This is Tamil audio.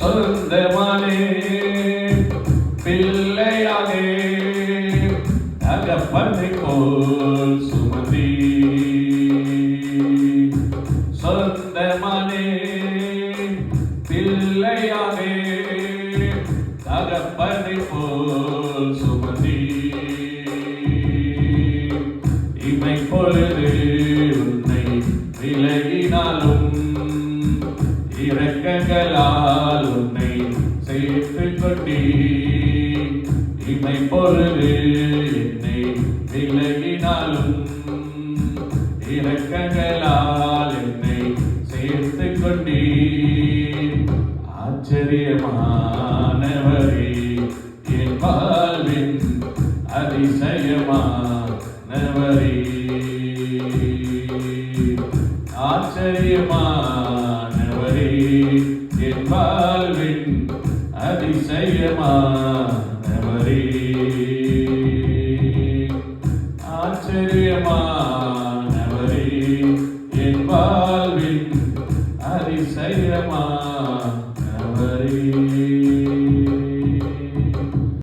சொந்தமானே பிள்ளையானே தகப்பனை போல் சுமதி சொந்தமானே பிள்ளையானே தகப்பனை போல் சுமதி இரக்கங்களால் உன்னை சேர்த்து கொண்டீ இமை பொழுது என்னை விலகினாலும் இரக்கங்களால் என்னை சேர்த்து கொண்டீ ஆச்சரியமானவரே என் வாழ்வின் அதிசயமானவரே. ஆச்சரியமான என் வாழ்வின் அதிசயமானவரே. ஆச்சரியமானவரே என் வாழ்வின் அதிசயமானவரே.